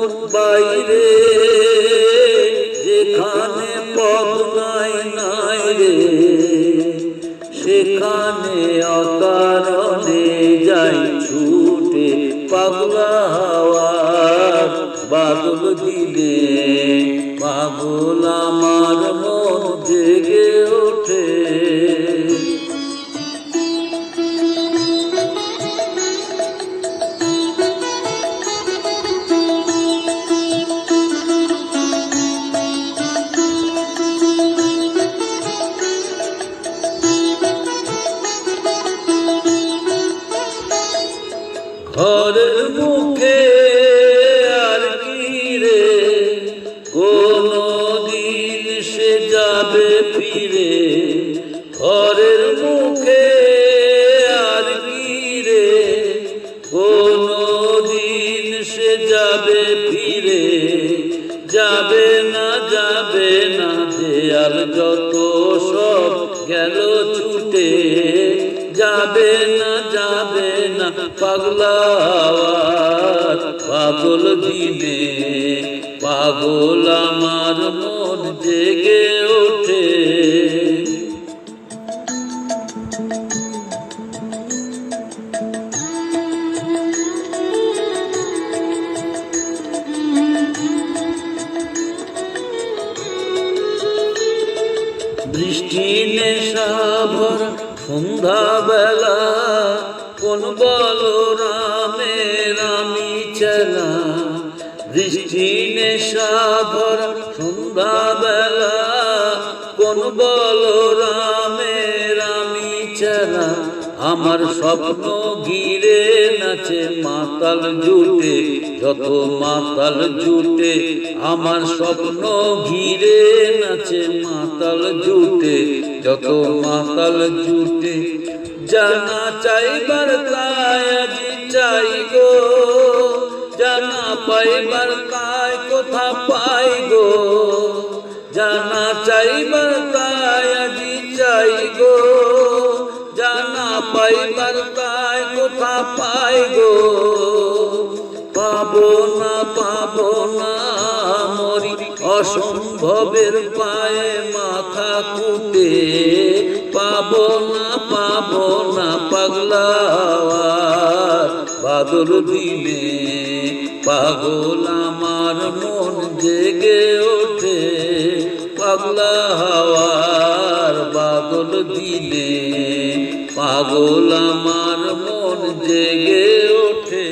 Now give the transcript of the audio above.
কোন বাইরে, যেখানে পথ নাই নাই রে। সেখানে অকারণে যাই ছুটে, পাগলা হাওয়ার বাদল দিলে, পাগল আমার মন জেগে ঘরের মুখে আর কি রে? কোনো দিন সে যাবে ফিরে। ঘরের মুখে আর কি রে? কোনো দিন সে যাবে ফিরে। যাবে না যাবে না, দেয়াল যত সব গেল ছুটে। যাবে না যাবে না পাগলা আওয়াজ, পাগল দিনে পাগল আমার মন জেগে ওঠে। বৃষ্টি নেশাভর সন্ধ্যা বেলা কোন বল রামের আমি চেলা। বৃষ্টি নেশাভর সন্ধ্যা বেলা কোন বল চেলা আমার স্বপ্ন ঘিরে নাচে মাতাল জুটে, যত মাতাল জুটে, আমার স্বপ্ন ঘিরে নাচে মাতাল জুটে, যত মাতাল জুটে, জানা চাইবার তাই চাই গো, জানা পাইবার তাই কোথা পাই গো, জানা চাইবার তাই কোথা পাই গো? পাবো না পাবো না মরি অসম্ভবের পায়ে মাথা কুটে। পাবো না পাবো না পাগলা আওয়াজ, বাদল দিনে পাগল আমার মন জেগে ওঠে। পাগলা হাওয়ার বাদল দিনে পাগল আমার মন জেগে ওঠে।